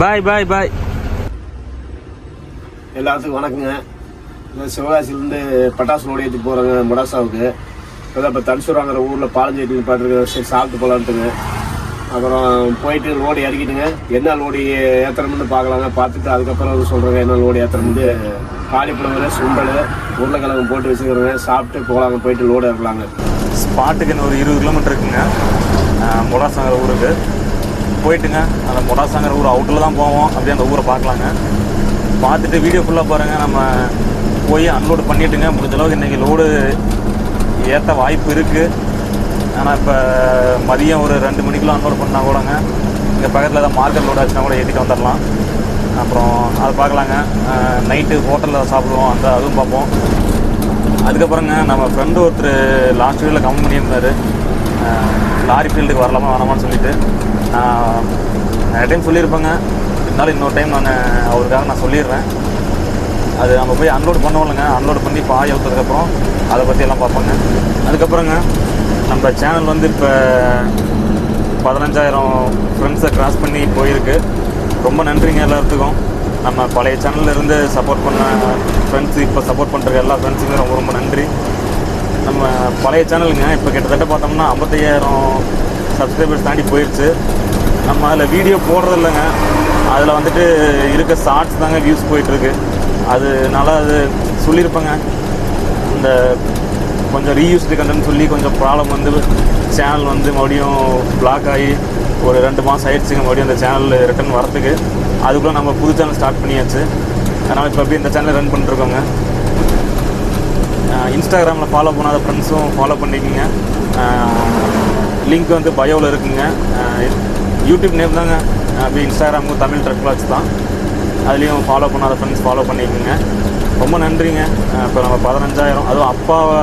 பாய் பாய் பாய். எல்லாத்துக்கும் வணக்கங்க. நான் சிவகாசிலேருந்து பட்டாசு லோடு ஏற்றி போகிறேங்க முடாசாவுக்கு இப்போ இப்போ தனுசூராங்கிற ஊரில் பாலஞ்சேரி பார்த்துருக்கேன் சரி சாப்பிட்டு போகலான்ட்டுங்க அப்புறம் போயிட்டு லோடு இறக்கிட்டுங்க. என்ன லோடு ஏற்றுறோம்னு பார்க்கலாங்க. பார்த்துட்டு அதுக்கப்புறம் வந்து சொல்கிறேங்க என்ன லோடு ஏற்றுறோம்னு காலிஃப்ளவர் சுண்டல் உருளைக்கிழங்கு போட்டு வச்சுக்கிறேங்க. சாப்பிட்டு போகலாங்க போயிட்டு லோடு இறக்கலாங்க. ஸ்பாட்டுக்கு இன்னும் ஒரு இருபது கிலோமீட்டர் இருக்குங்க. மொடாசாங்கிற ஊருக்கு. போயிட்டுங்க. அந்த மொடாசாங்கிற ஊர் அவுட்டில் தான் போவோம். அப்படியே அந்த ஊரை பார்க்கலாங்க. பார்த்துட்டு வீடியோ ஃபுல்லாக பாருங்கள் நம்ம போய் அன்லோடு பண்ணிட்டுங்க. முடிஞ்ச அளவுக்கு இன்றைக்கி லோடு ஏற்ற வாய்ப்பு இருக்குது ஆனால் இப்போ மதியம் ஒரு ரெண்டு மணிக்கெலாம் அன்லோட் பண்ணால் கூடங்க இங்கே பக்கத்தில் ஏதாவது மார்க்கெட் லோடு ஆச்சுன்னா கூட ஏற்றிட்டு வந்துடலாம் அப்புறம் அதை பார்க்கலாங்க. நைட்டு ஹோட்டலில் சாப்பிடுவோம். அந்த அதுவும் பார்ப்போம். அதுக்கப்புறங்க நம்ம ஃப்ரெண்டு ஒருத்தர் லாஸ்ட் வீக்கில் கம்மி பண்ணியிருந்தாரு. லாரி ஃபீல்டுக்கு வரலாமா வேணாமான்னு சொல்லிட்டு நான் நிறைய டைம் சொல்லியிருப்பேங்க. இருந்தாலும் இன்னொரு டைம் நான் அவருக்காக நான் சொல்லிடுறேன். அது நம்ம போய் அன்லோட் பண்ணுவோம்லங்க. அன்லோட் பண்ணி பாய் அவுத்ததுக்கப்புறம் அதை பற்றி எல்லாம் பார்ப்போங்க. அதுக்கப்புறங்க நம்ம சேனல் வந்து இப்போ பதினஞ்சாயிரம் ஃப்ரெண்ட்ஸை க்ராஸ் பண்ணி போயிருக்கு. ரொம்ப நன்றிங்க எல்லாத்துக்கும். நம்ம பழைய சேனல்ல இருந்து சப்போர்ட் பண்ண ஃப்ரெண்ட்ஸ் இப்போ சப்போர்ட் பண்ணுற எல்லா ஃப்ரெண்ட்ஸுக்கும் ரொம்ப ரொம்ப நன்றி. நம்ம பழைய சேனலுங்க இப்போ கிட்டத்தட்ட பார்த்தோம்னா ஐம்பத்தையாயிரம் சப்ஸ்கிரைபர்ஸ் தாண்டி போயிடுச்சு நம்ம அதில் வீடியோ போடுறது இல்லைங்க. அதில் வந்துட்டு இருக்க ஷார்ட்ஸ் தாங்க வியூஸ் போயிட்டுருக்கு. அதனால அது சொல்லியிருப்பேங்க. இந்த கொஞ்சம் ரீயூஸ்டு கண்டென்ட் சொல்லி கொஞ்சம் ப்ராப்ளம் வந்து சேனல் வந்து மறுபடியும் பிளாக் ஆகி ஒரு ரெண்டு மாதம் ஆயிடுச்சுங்க மறுபடியும் அந்த சேனல் ரிட்டர்ன் வரத்துக்கு அதுக்குள்ளே நம்ம புது சேனல் ஸ்டார்ட் பண்ணியாச்சு. அதனால் இப்போ அப்படியே இந்த சேனலை ரன் பண்ணிருக்கோங்க இன்ஸ்டாகிராமில் ஃபாலோ பண்ணாத ஃப்ரெண்ட்ஸும் ஃபாலோ பண்ணிக்கோங்க. லிங்க் வந்து பயோவில் இருக்குங்க. யூடியூப் நேம் தாங்க. அப்படி இன்ஸ்டாகிராமுக்கும் தமிழ் ட்ரக் பிளாக்ஸ் தான். அதுலேயும் ஃபாலோ பண்ணாத ஃப்ரெண்ட்ஸ் ஃபாலோ பண்ணிக்கோங்க. ரொம்ப நன்றிங்க. இப்போ நம்ம பதினஞ்சாயிரம். அதுவும் அப்பாவை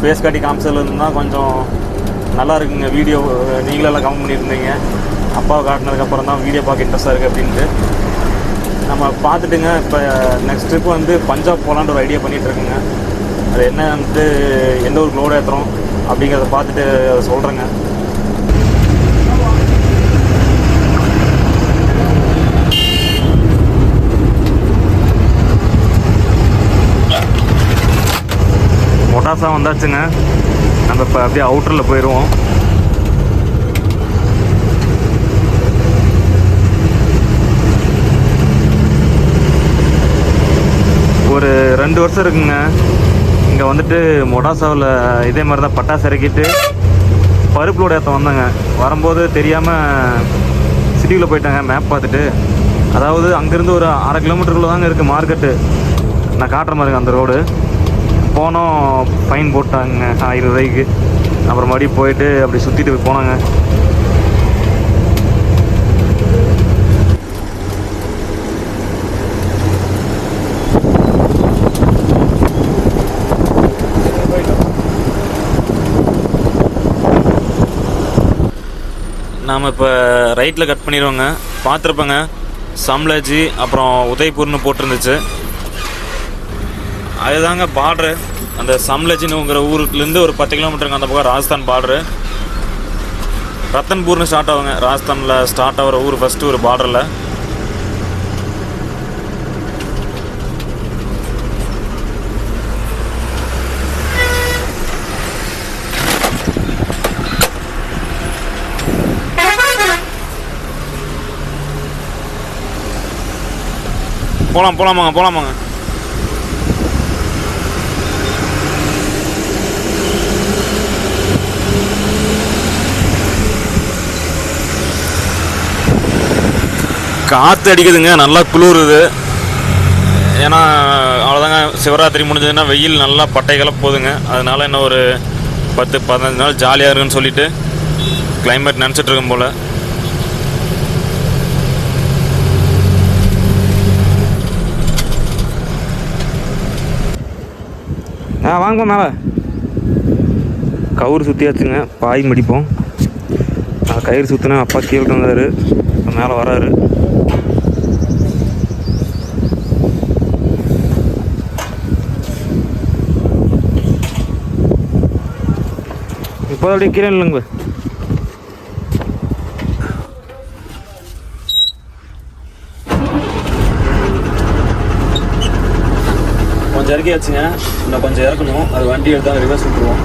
ஃபேஸ் காட்டி காமிச்சதுலேருந்து தான் கொஞ்சம் நல்லா இருக்குங்க வீடியோ நீங்களெல்லாம் கம்மி பண்ணியிருந்தீங்க. அப்பாவை காட்டினதுக்கப்புறம் தான் வீடியோ பார்க்க இன்ட்ரெஸ்ட்டாக இருக்குது அப்படின்ட்டு. நம்ம பார்த்துட்டுங்க. இப்போ நெக்ஸ்ட் ட்ரிப் வந்து பஞ்சாப் போகலான்ற ஒரு ஐடியா பண்ணிகிட்ருக்குங்க அது என்ன வந்துட்டு எந்த ஒரு லோடு ஏற்றுறோம் அப்படிங்கிறத பார்த்துட்டு அதை சொல்கிறேங்க மொட்டாசா வந்தாச்சுங்க. நம்ம இப்போ அப்படியே அவுட்டரில் போயிடுவோம் ஒரு ரெண்டு வருஷம் இருக்குங்க. இங்கே வந்துட்டு மொடாசாவில் இதே மாதிரி தான் பட்டாசு இறக்கிட்டு பருப்பு லோடு ஏற்ற வந்தாங்க. வரும்போது தெரியாமல் சிட்டிக்குள்ளே போயிட்டாங்க மேப் பார்த்துட்டு. அதாவது அங்கேருந்து ஒரு அரை கிலோமீட்டருக்குள்ளே தாங்க இருக்குது மார்க்கெட்டு நான் காட்டுற மாதிரிங்க அந்த ரோடு போனோம் ஃபைன் போட்டாங்க ஆயிரம் ரூபாய்க்கு. அப்புறம் மறுபடியும் போயிட்டு அப்படி சுற்றிட்டு போனாங்க. நாம் இப்போ ரைட்டில் கட் பண்ணிடுவோங்க பார்த்துருப்பேங்க சம்லாஜி அப்புறம் உதய்பூர்னு போட்டிருந்துச்சு. அதுதாங்க பார்ட்ரு அந்த சம்லஜினுங்கிற ஊருக்குலேருந்து ஒரு பத்து கிலோமீட்டருங்க அந்த பக்கம் ராஜஸ்தான் பார்ட்ரு ரத்தன்பூர்னு ஸ்டார்ட் ஆகுங்க. ராஜஸ்தானில் ஸ்டார்ட் ஆகிற ஊர் ஃபஸ்ட்டு ஒரு பார்டரில் போகலாம் போகலாமாங்க போகலாமாங்க காற்று அடிக்குதுங்க நல்லா குளிருது. ஏன்னா அவ்வளோதாங்க சிவராத்திரி முடிஞ்சதுன்னா வெயில் நல்லா பட்டை போகுதுங்க. அதனால் இன்னும் ஒரு பத்து பதினஞ்சு நாள் ஜாலியாக இருக்குன்னு சொல்லிட்டு கிளைமேட் நினச்சிட்ருக்கும் போல். ஆ வாங்கப்பா மேலே. கயிறு சுற்றியாச்சுங்க பாய் மடிப்போம். நான் கயிறு சுற்றினா அப்பா கீழே வந்தார் மேலே வராரு. இப்போ அப்படியே கீழே இல்லைங்க இறக்கியாச்சுங்க. இன்னும் கொஞ்சம் இறக்கணும். அது வண்டி எடுத்தால் ரிவர்ஸ் விட்டுருவோம்.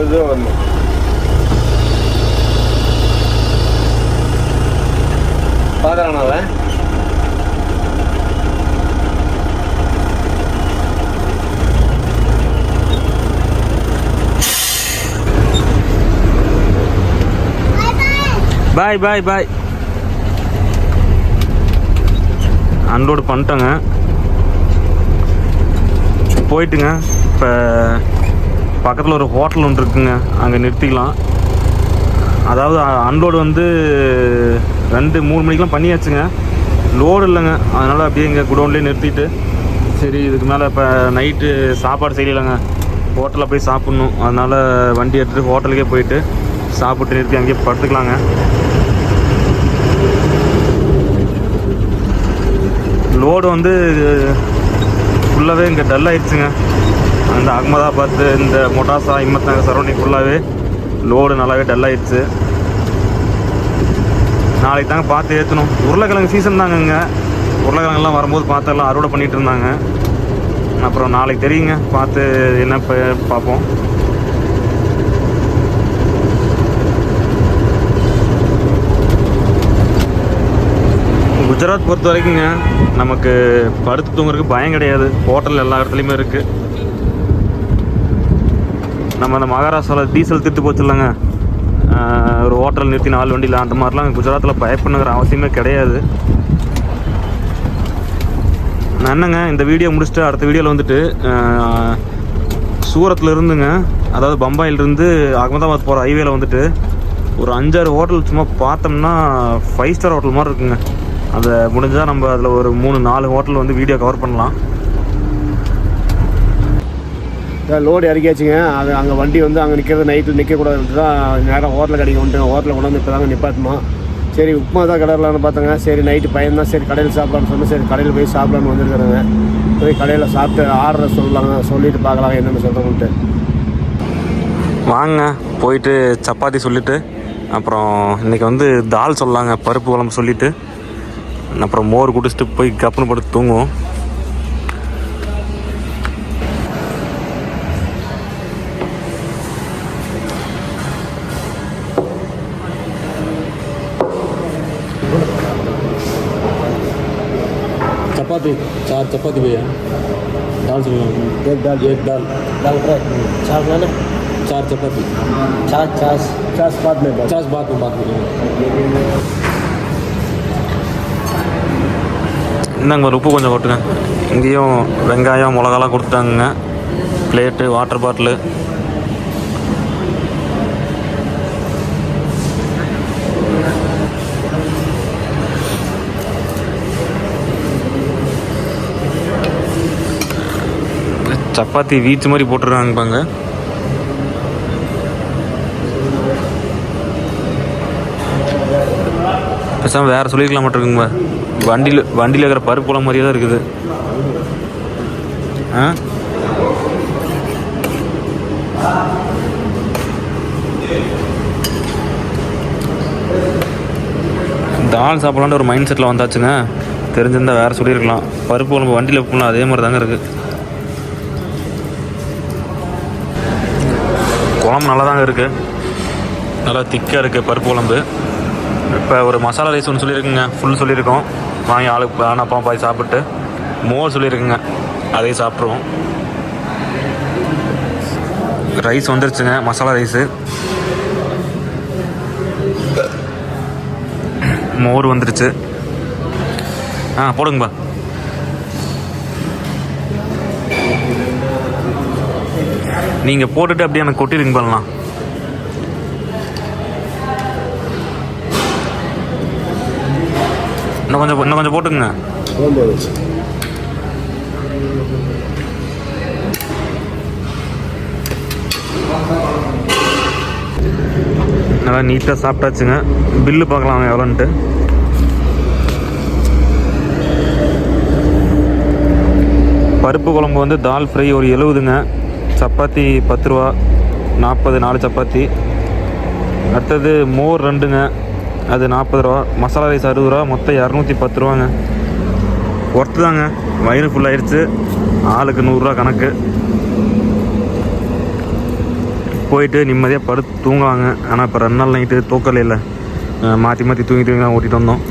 ஒட்டி வரும்போது அவன் பாய் பாய் பாய். அன்லோடு பண்ணிட்டோங்க. போயிட்டுங்க. இப்போ பக்கத்தில் ஒரு ஹோட்டல் ஒன்று இருக்குங்க. அங்கே நிறுத்திக்கலாம். அதாவது அன்லோடு வந்து ரெண்டு மூணு மணிக்கெலாம் பண்ணியாச்சுங்க. லோடு இல்லைங்க. அதனால் அப்படியே இங்கே குடோன்லேயே நிறுத்திட்டு சரி இதுக்கு மேலே இப்போ நைட்டு சாப்பாடு செய்யலைங்க. ஹோட்டலில் போய் சாப்பிட்ணும். அதனால் வண்டி எடுத்துகிட்டு ஹோட்டலுக்கே போயிட்டு சாப்பிட்டு நிறுத்தி அங்கேயே படுத்துக்கலாங்க. லோடு வந்து ஃபுல்லாகவே இங்கே டல் ஆயிடுச்சுங்க. அந்த அகமதாபாத் இந்த மொட்டாசா இம்மத் நகர் சரௌண்டிங் ஃபுல்லாகவே லோடு நல்லாவே டல் ஆயிடுச்சு. நாளைக்கு தாங்க பார்த்து ஏற்றணும் உருளைக்கிழங்கு சீசன் தாங்கங்க உருளைக்கிழங்குலாம் வரும்போது பார்த்து எல்லாம் அறுவடை பண்ணிட்டு இருந்தாங்க. அப்புறம் நாளைக்கு தெரியுங்க. பார்த்து என்ன இப்போ பார்ப்போம். குஜராத் பொறுத்த வரைக்குங்க நமக்கு படுத்து தூங்குறதுக்கு பயம் கிடையாது. ஹோட்டல் எல்லா இடத்துலையுமே இருக்குது நம்ம அந்த மகாராஷ்டிராவில் டீசல் திருத்து போச்சு இல்லைங்க ஒரு ஹோட்டல் நிறுத்தி நாலு வண்டியில் அந்த மாதிரிலாம் குஜராத்தில் பயப்படுங்கிற அவசியமே கிடையாது. நான் என்னங்க இந்த வீடியோ முடிச்சுட்டு அடுத்த வீடியோவில் வந்துட்டு சூரத்தில் இருந்துங்க. அதாவது பம்பாயிலிருந்து அகமதாபாத் போகிற ஹைவேல வந்துட்டு ஒரு அஞ்சாறு ஹோட்டல் சும்மா பார்த்தோம்னா ஃபைவ் ஸ்டார் ஹோட்டல் மாதிரி இருக்குங்க. அதை முடிஞ்சால் நம்ம அதில் ஒரு மூணு நாலு ஹோட்டல் வந்து வீடியோ கவர் பண்ணலாம். லோடு இறக்கியாச்சுங்க. அது அங்கே வண்டி வந்து அங்கே நிற்கிறது நைட்டில் நிற்கக்கூடாதுன்ட்டு தான் நேரம் ஹோட்டலில் கடைக்கு வந்துட்டு ஹோட்டலில் கொண்டு வந்து இப்போ தாங்க நிப்பாட்டுமா. சரி உப்புமா தான் கிடலான்னு பார்த்தோங்க. சரி நைட்டு பையன் தான் சரி கடையில் சாப்பிட்லான்னு சொன்னேன். சரி கடையில் போய் சாப்பிட்லான்னு வந்திருக்கிறேங்க. போய் கடையில் சாப்பிட்டு ஆர்டரை சொல்லலாங்க. சொல்லிட்டு பார்க்கலாம் என்னென்னு சொல்கிறோம்ட்டு வாங்க போயிட்டு சப்பாத்தி சொல்லிவிட்டு அப்புறம் இன்னைக்கு வந்து தால் சொல்லலாங்க பருப்பு குழம்பு சொல்லிட்டு. அப்புறம் மோர் குடிச்சிட்டு போய் கப்புன்னு போட்டு தூங்குவோம். चार चपाती भैया दाल सुनिए एक दाल एक दाल दाल फ्राई छाछ ना चार चपाती छाछ छाछ छाछ बाद में पचास बात में बात करेंगे இந்தாங்க ஒரு உப்பு கொஞ்சம் போட்டுங்க இங்கேயும் வெங்காயம் மிளகாலாம் கொடுத்துட்டாங்க பிளேட்டு வாட்டர் பாட்டிலு சப்பாத்தி வீச்சு மாதிரி போட்டுருக்காங்க பாங்க பேசாமல் வேறு சொல்லியிருக்கலாம் மாட்டிருக்குங்க வண்டியில் வண்டியில் இருக்கிற பருப்பு குளம் மாதிரியே தான் இருக்குது. ஆ? தால் சாப்பிட்லான்னு ஒரு மைண்ட் செட்டில் வந்தாச்சுங்க. தெரிஞ்சிருந்தால் வேறு சொல்லியிருக்கலாம் பருப்பு குழம்பு வண்டியில் போனால் அதே மாதிரி தாங்க இருக்குது குழம்பு நல்லாதாங்க இருக்குது நல்லா திக்காக இருக்குது பருப்பு குழம்பு. இப்போ ஒரு மசாலா ரைஸ் ஒன்று சொல்லியிருக்குங்க ஃபுல் சொல்லியிருக்கோம் வாங்கி ஆளுக்கு ஆனப்பா பாய் சாப்பிட்டு மோர் சொல்லியிருக்குங்க அதையும் சாப்பிட்ருவோம் ரைஸ் வந்துருச்சுங்க. மசாலா ரைஸு மோர் வந்துருச்சு. ஆ போடுங்கப்பா. நீங்கள் போட்டுட்டு அப்படியே எனக்கு கொட்டிடுங்க பண்ணலாம். இன்னும் கொஞ்சம் இன்னும் கொஞ்சம் போட்டுங்க நல்லா நீட்டாக சாப்பிட்டாச்சுங்க. பில்லு பார்க்கலாம் எவ்வளோன்ட்டு. பருப்பு குழம்பு வந்து தால் ஃப்ரை ஒரு எழுபதுங்க. சப்பாத்தி பத்து ரூபா நாற்பது நாலு சப்பாத்தி. அடுத்தது மோர் ரெண்டுங்க அது நாற்பது ரூபா. மசாலா ரைஸ் அறுபது ரூபா மொத்தம் இரநூத்தி பத்து ரூபாங்க. ஒர்த்து தாங்க. வயிறு ஃபுல்லாகிடுச்சு ஆளுக்கு நூறுரூவா கணக்கு. போயிட்டு நிம்மதியாக படுத்து தூங்குவாங்க. ஆனால் இப்போ ரெண்டு நாள் நைட்டு தூக்கலை இல்லை. மாற்றி மாற்றி தூங்கி தூங்கி தான் ஓட்டிகிட்டு வந்தோம்.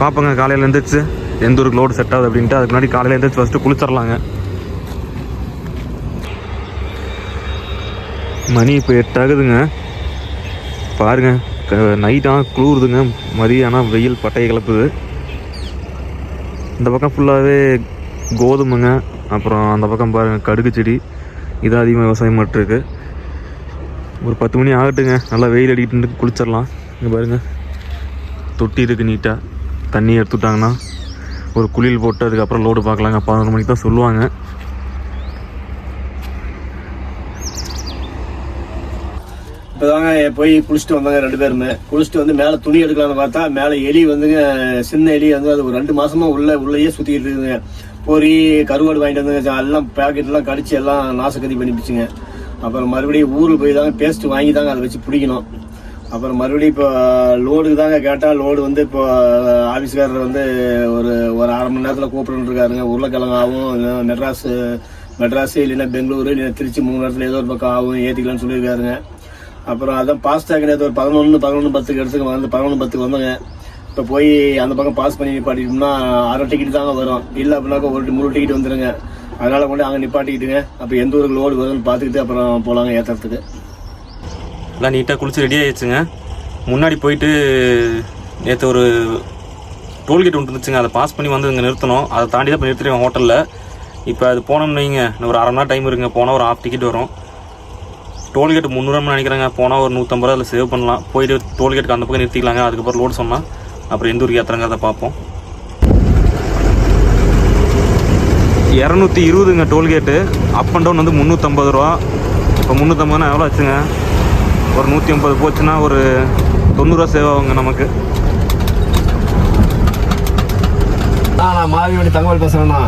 பார்ப்போங்க காலையில் எழுந்திரிச்சு எந்த ஊருக்கு லோடு செட் ஆகுது அப்படின்ட்டு அதுக்கு முன்னாடி காலையில் எழுந்திரிச்சு ஃபஸ்ட்டு குளிச்சிடலாங்க மணி இப்போ எட்டாகுதுங்க. பாருங்க நைட் குளிருதுங்க. மதியம் ஆனால் வெயில் பட்டையை கிளப்புது. இந்த பக்கம் ஃபுல்லாகவே கோதுமைங்க. அப்புறம் அந்த பக்கம் பாருங்கள் கடுகு செடி. இதான் அதிகமாக விவசாயம் பண்ணிட்டுருக்கு ஒரு பத்து மணி ஆகட்டுங்க. நல்லா வெயில் அடிக்கிட்டு குளிச்சிடலாம். இங்கே பாருங்க. தொட்டி இருக்குது நீட்டாக தண்ணி எடுத்துட்டாங்கன்னா ஒரு குளியல் போட்டு அதுக்கப்புறம் லோடு பார்க்கலாங்க. பதினொரு மணிக்கு தான் சொல்லுவாங்க. இப்போதாங்க போய் குளிச்சுட்டு வந்தாங்க ரெண்டு பேருமே. குளிச்சுட்டு வந்து மேலே துணி எடுக்கலாம்னு பார்த்தா மேலே எலி வந்துங்க சின்ன எலி வந்து அது ஒரு ரெண்டு மாசமா உள்ள உள்ளேயே சுற்றிட்டு இருக்குங்க பொறி கருவாடு வாங்கிட்டு வந்துங்க. எல்லாம் பேக்கெட்லாம் எல்லாம் கடிச்சு எல்லாம் நாசக்கதி பண்ணிப்பிச்சுங்க அப்புறம் மறுபடியும் ஊரில் போய் தாங்க பேஸ்ட் வாங்கி தாங்க அதை வச்சு பிடிக்கணும். அப்புறம் மறுபடியும் இப்போ லோடுக்கு தாங்க கேட்டால் லோடு வந்து இப்போ ஆஃபீஸ்காரர் வந்து ஒரு ஒரு அரை மணி நேரத்தில் கூப்பிட்டுருக்காருங்க உருளைக்கிழங்காகவும் மெட்ராஸு மெட்ராஸு இல்லைன்னா பெங்களூரு இல்லைன்னா திருச்சி மூணு நேரத்தில் ஏதோ ஒரு பக்கம் ஆகும் ஏற்றிக்கலாம்னு சொல்லியிருக்காருங்க. அப்புறம் அதான் பாஸ்டாக் நேற்று ஒரு பதினொன்று பதினொன்று பத்துக்கு இடத்துக்கு வந்து பதினொன்று பத்துக்கு வந்தோங்க. இப்போ போய் அந்த பக்கம் பாஸ் பண்ணி நிப்பாட்டிட்டோம்னா அரை டிக்கெட் தாங்க வரும். இல்லை அப்படின்னாக்கா ஒரு முழு டிக்கெட் வந்துடுங்க அதனால் கொண்டு அங்கே நிப்பாட்டிக்கிட்டுங்க. அப்போ எந்த ஊருக்கு லோடு வருதுன்னு பார்த்துக்கிட்டு அப்புறம் போகலாங்க ஏற்றுறதுக்கு எல்லாம் நீட்டாக குளிச்சு ரெடி ஆயிடுச்சுங்க. முன்னாடி போயிட்டு நேற்று ஒரு டோல்கேட் ஒன்று இருந்துச்சுங்க. அதை பாஸ் பண்ணி வந்து இங்கே நிறுத்தணும். அதை தாண்டி தான் இப்போ நிறுத்திடுவோம் ஹோட்டலில் இப்போ அது போனோம்னு வைங்க. ஒரு அரை மணி நேரம் டைம் இருக்குங்க. போனால் ஒரு ஆஃப் டிக்கெட் வரும். டோல்கேட் முந்நூறுவா நினைக்கிறாங்க. போனால் ஒரு நூற்றம்பது ரூபா அதில் சேவ் பண்ணலாம். போயிட்டு டோல்கேட்டுக்கு அந்த பக்கம் நிறுத்திக்கலாங்க. அதுக்கப்புறம் லோடு சொன்னால் அப்புறம் எந்த ஊருக்கு ஏற்றுறங்க அதை பார்ப்போம். இரநூத்தி இருபதுங்க toll gate. Up and down வந்து முந்நூற்றம்பது ரூபா. இப்போ முந்நூற்றம்பதுனா எவ்வளோ ஆச்சுங்க? ஒரு நூற்றி ஐம்பது போச்சுன்னா ஒரு தொண்ணூறுரூவா சேவ் ஆகுங்க நமக்கு. ஆ நான் மாருதி தகவல் பேசுகிறேண்ணா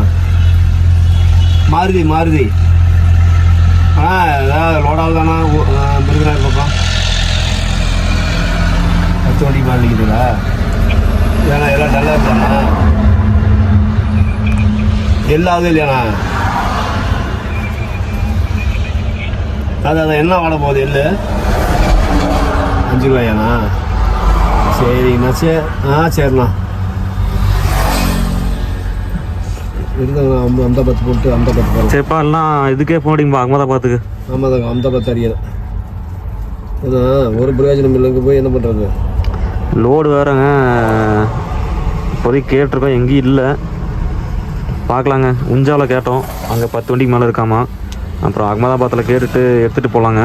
மாருதி மாருதி. ஆ ஏதாவது லோடாகுதாண்ணா மிருகநாள் பக்கம் பத்து மணிக்கு மாட்டிக்கிறீங்களா ஏன்னா எல்லாம் டல்லாக இருக்காண்ணா. எல்லாவது இல்லையாண்ணா? அது அதை என்ன வாட போகுது? எள்ளு? அஞ்சு ரூபாயாண்ணா. சரிங்கண்ணா சரி ஆ சரிண்ணா. இருந்தாங்க அந்த அந்த பத்து போட்டு அந்த பத்து எல்லாம் இதுக்கே போனீங்க அகமதாபாத்துக்கு. பத்து அறியது அதான் ஒரு பிரயோஜனம் இல்லைங்க போய் என்ன பண்ணுறது லோடு வேறங்க. இப்போதைக்கு கேட்டிருக்கோம் எங்கேயும் இல்லை. பார்க்கலாங்க. உஞ்சாவில் கேட்டோம். அங்கே பத்து வண்டிக்கு மேலே இருக்காமா? அப்புறம் அகமதாபாத்தில் கேட்டுட்டு எடுத்துகிட்டு போகலாங்க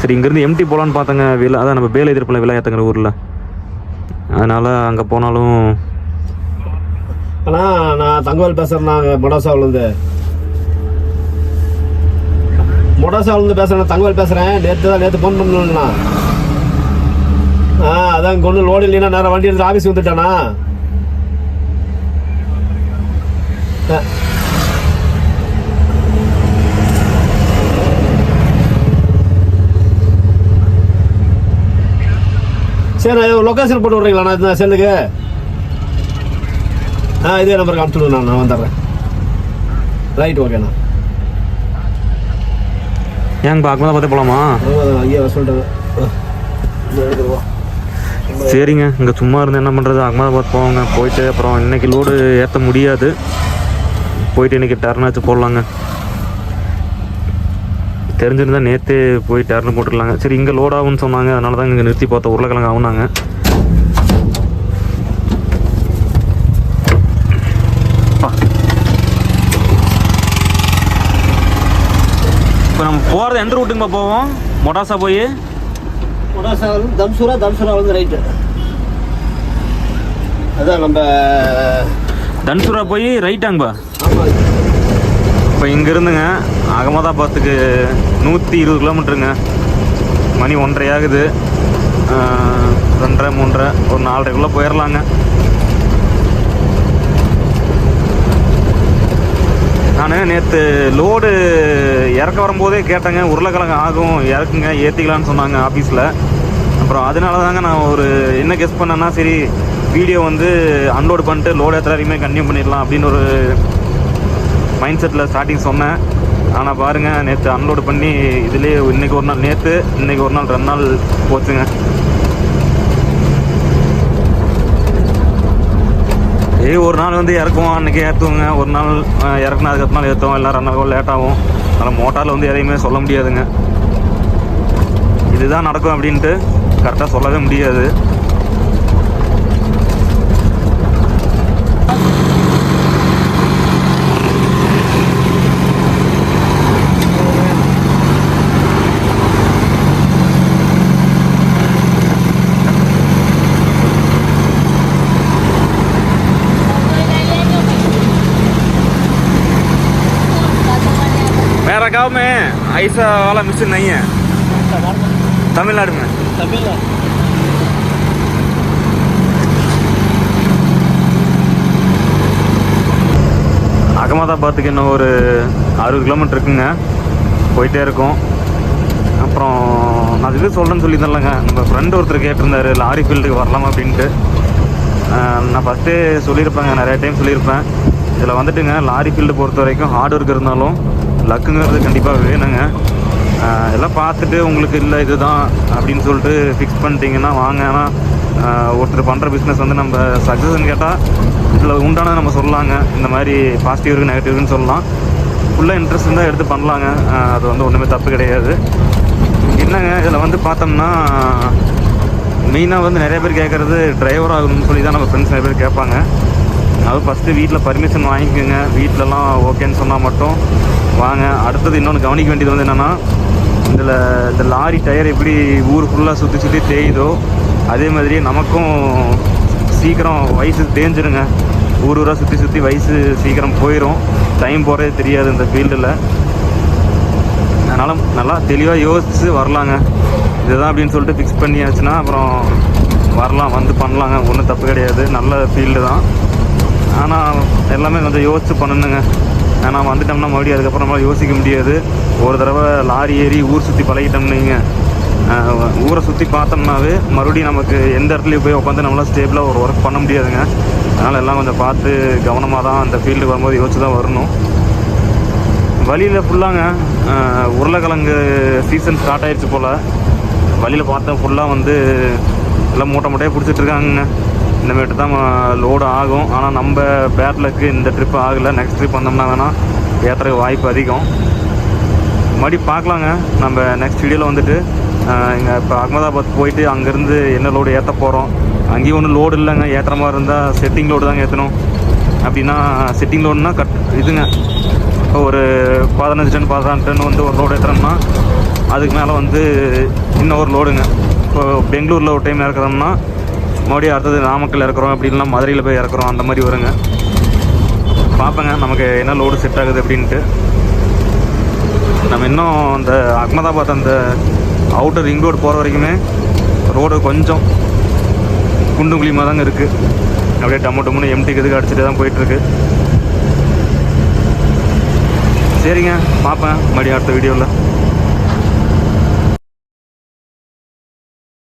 சரி இங்கேருந்து எம்டி போகலான்னு பார்த்தங்க விலை. அதான் நம்ம வேலை எதிர்ப்பில் விலை ஏற்றுங்கிற ஊரில். அதனால் அங்கே போனாலும் அண்ணா நான் தங்கவேல் பேசுகிறேன் மொடாசாவிலேருந்து. மொடாசாவிலேருந்து பேசுகிறேன் தங்கவேல் பேசுகிறேன் நேற்று தான் நேற்று ஃபோன் பண்ணணும்ண்ணா ஆ அதான் கொண்டு லோடு இல்லைன்னா நேரம் வண்டி எடுத்து ஆஃபீஸ் வந்துட்டானா? ஆ. சரி லொக்கேஷன் போட்டு விட்றீங்களா? இந்த செல்லுக்கு ஆ இதே நம்பருக்கு அனுப்பிச்சு நான் நான் வந்துடுறேன் ரைட் ஓகேண்ணா ஏங்க அகமதாபாத்தே போகலாமா ஆமாம் ஐயா சரிங்க இங்கே சும்மா இருந்து என்ன பண்ணுறது அகமதாபாத் போவாங்க போயிட்டு அப்புறம் இன்னைக்கு லோடு ஏற்ற முடியாது போயிட்டு இன்னைக்கு டர்னாச்சு போடலாங்க தெரிஞ்சிருந்தா நேற்றே போய் டர்னு போட்டுடலாங்க சரி இங்கே லோட் ஆகும்னு சொன்னாங்க அதனால தான் இங்கே நிறுத்தி பார்த்தோம் உருளைக்கிழங்கு ஆகுனாங்க போகிறது எந்த ரூட்டுங்கப்பா போவோம்? மொடாசா போய்? ஒடாசா வந்து தம்சூரா தம்சூரா வந்து ரைட்டு அதான் நம்ம தன்சுரா போய் ரைட்டாங்கப்பா இப்போ இங்கேருந்துங்க அகமதாபாத்துக்கு நூற்றி இருபது கிலோமீட்டருங்க மணி ஒன்றரை ஆகுது. ரெண்டரை மூன்றரை ஒரு நாலரைக்குள்ளே போயிடலாங்க நான் நேற்று லோடு இறக்க வரும்போதே கேட்டேங்க உருளைக்கிழங்கு ஆகும் இறக்குங்க ஏற்றிக்கலான்னு சொன்னாங்க ஆஃபீஸில் அப்புறம் அதனால தாங்க நான் ஒரு என்ன கெஸ் பண்ணேன்னா சரி வீடியோ வந்து அன்லோடு பண்ணிட்டு லோடு ஏற்றுற வரைக்குமே கன்டினியூ பண்ணிடலாம் அப்படின்னு ஒரு மைண்ட் செட்டில் ஸ்டார்டிங் சொன்னேன். ஆனால் பாருங்கள் நேற்று அன்லோடு பண்ணி இதுலேயே இன்னைக்கு ஒரு நாள் நேற்று இன்னைக்கு ஒரு நாள் ரெண்டு நாள் போச்சுங்க. ஏய் ஒரு நாள் வந்து இறக்குவோம். அன்றைக்கி ஏற்றுவோங்க ஒரு நாள் இறக்குனா அதுக்கு நாள் ஏற்றுவோம் எல்லாம் ரெண்டு நாள் லேட் ஆகும். அதனால் மோட்டாரில் வந்து எதையுமே சொல்ல முடியாதுங்க. இதுதான் நடக்கும் அப்படின்ட்டு கரெக்டாக சொல்லவே முடியாது. गांव में ऐसा वाला मशीन नहीं है तमिलनाडु में தமிழ்நாடு அகமதாபாத்துக்கு இன்னும் ஒரு அறுபது கிலோமீட்டர் இருக்குங்க போயிட்டே இருக்கோம் அப்புறம் நான் இது சொல்கிறேன்னு சொல்லியிருந்தேன்லங்க நம்ம ஃப்ரெண்டு ஒருத்தர் கேட்டிருந்தாரு லாரி ஃபீல்டுக்கு வரலாமா அப்படின்ட்டு ஆஹ் நான் ஃபஸ்ட்டே சொல்லியிருப்பேங்க நிறைய டைம் சொல்லியிருப்பேன் இதில் வந்துட்டுங்க லாரி ஃபீல்டு பொறுத்த வரைக்கும் ஹார்ட் ஒர்க் இருந்தாலும் லக்குங்கிறது கண்டிப்பாக வேணுங்க. எல்லாம் பார்த்துட்டு உங்களுக்கு இல்லை இதுதான் அப்படின்னு சொல்லிட்டு ஃபிக்ஸ் பண்ணிட்டீங்கன்னா வாங்க. ஆனால் ஒருத்தர் பண்ணுற பிஸ்னஸ் வந்து நம்ம சக்ஸஸ்ன்னு கேட்டால் இதில் உண்டானதை நம்ம சொல்லலாங்க. இந்த மாதிரி பாசிட்டிவ் இருக்குது நெகட்டிவ் இருக்குன்னு சொல்லலாம். ஃபுல்லாக இன்ட்ரெஸ்ட் இருந்தால் எடுத்து பண்ணலாங்க. அது வந்து ஒன்றுமே தப்பு கிடையாது. என்னங்க இதில் வந்து பார்த்தோம்னா மெயினாக வந்து நிறைய பேர் கேட்குறது டிரைவர் ஆகணும்னு சொல்லி தான் நம்ம ஃப்ரெண்ட்ஸ் நிறைய பேர் கேட்பாங்க. அது ஃபஸ்ட்டு வீட்டில் பர்மிஷன் வாங்கிக்கோங்க. வீட்டிலலாம் ஓகேன்னு சொன்னால் மட்டும் வாங்க. அடுத்தது இன்னொன்று கவனிக்க வேண்டியது வந்து என்னென்னா இதில் இந்த லாரி டயர் எப்படி ஊர் ஃபுல்லாக சுற்றி சுற்றி தேயுதோ அதே மாதிரி நமக்கும் சீக்கிரம் வயசு தேஞ்சிருங்க. ஊர் ஊராக சுற்றி சுற்றி வயசு சீக்கிரம் போயிடும் டைம் போகிறதே தெரியாது இந்த ஃபீல்டில் அதனால் நல்லா தெளிவாக யோசித்து வரலாங்க. இதுதான் அப்படின்னு சொல்லிட்டு ஃபிக்ஸ் பண்ணியாச்சுன்னா அப்புறம் வரலாம் வந்து பண்ணலாங்க. ஒன்றும் தப்பு கிடையாது. நல்ல ஃபீல்டு தான். ஆனால் எல்லாமே கொஞ்சம் யோசித்து பண்ணணுங்க. ஏன்னா வந்துட்டோம்னா மறுபடியும் அதுக்கப்புறம் நம்மளால் யோசிக்க முடியாது. ஒரு தடவை லாரி ஏறி ஊர் சுற்றி பழகிட்டோம்னீங்க ஊரை சுற்றி பார்த்தோம்னாவே மறுபடியும் நமக்கு எந்த இடத்துலையும் போய் உட்காந்து நம்மளால் ஸ்டேபிளாக ஒரு ஒர்க் பண்ண முடியாதுங்க. அதனால் எல்லாம் கொஞ்சம் பார்த்து கவனமாக தான் அந்த ஃபீல்டு வரும்போது யோசிச்சு தான் வரணும். வழியில் ஃபுல்லாங்க உருளைக்கிழங்கு சீசன் ஸ்டார்ட் ஆயிடுச்சு போல். வழியில் பார்த்தேன் ஃபுல்லாக வந்து எல்லாம் மூட்டை மூட்டையாக பிடிச்சிட்ருக்காங்கங்க இருக்காங்க தான் லோடு ஆகும். ஆனால் நம்ம பேட்லுக்கு இந்த ட்ரிப் ஆகலை. நெக்ஸ்ட் ட்ரிப் வந்தோம்னா வேணால் ஏற்றுறதுக்கு வாய்ப்பு அதிகம். மறுபடியும் பார்க்கலாங்க. நம்ம நெக்ஸ்ட் வீடியோவில் வந்துட்டு இங்கே இப்போ அகமதாபாத் போயிட்டு அங்கேருந்து என்ன லோடு ஏற்ற போகிறோம் அங்கேயும் ஒன்றும் லோடு இல்லைங்க. ஏற்றுற மாதிரி இருந்தால் செட்டிங் லோடு தாங்க ஏற்றணும் அப்படின்னா செட்டிங் லோடுனா கட் இதுங்க. இப்போ ஒரு பதினஞ்சு டன் பதினாறு டன் வந்து ஒரு லோடு ஏற்றுறோம்னா அதுக்கு மேலே வந்து இன்னும் ஒரு லோடுங்க இப்போ பெங்களூரில் ஒரு டைம் இறக்குறோம்னா மறுபடியும் அடுத்தது நாமக்கல் இறக்குறோம் அப்படின்னா மதுரையில் போய் இறக்குறோம் அந்த மாதிரி வருங்க. பார்ப்பேங்க நமக்கு என்ன லோடு செட் ஆகுது அப்படின்ட்டு. நம்ம இன்னும் அந்த அகமதாபாத் அந்த அவுட்டர் ரிங் ரோடு போகிற வரைக்குமே ரோடு கொஞ்சம் குண்டும் குழியுமாக தாங்க இருக்குது அப்படியே டம்மு டம்முன்னு எம்டிக்கு இதுக்கு அடிச்சுட்டு தான் போயிட்டுருக்கு. சரிங்க பார்ப்பேன் மறுபடியும் அடுத்த வீடியோவில்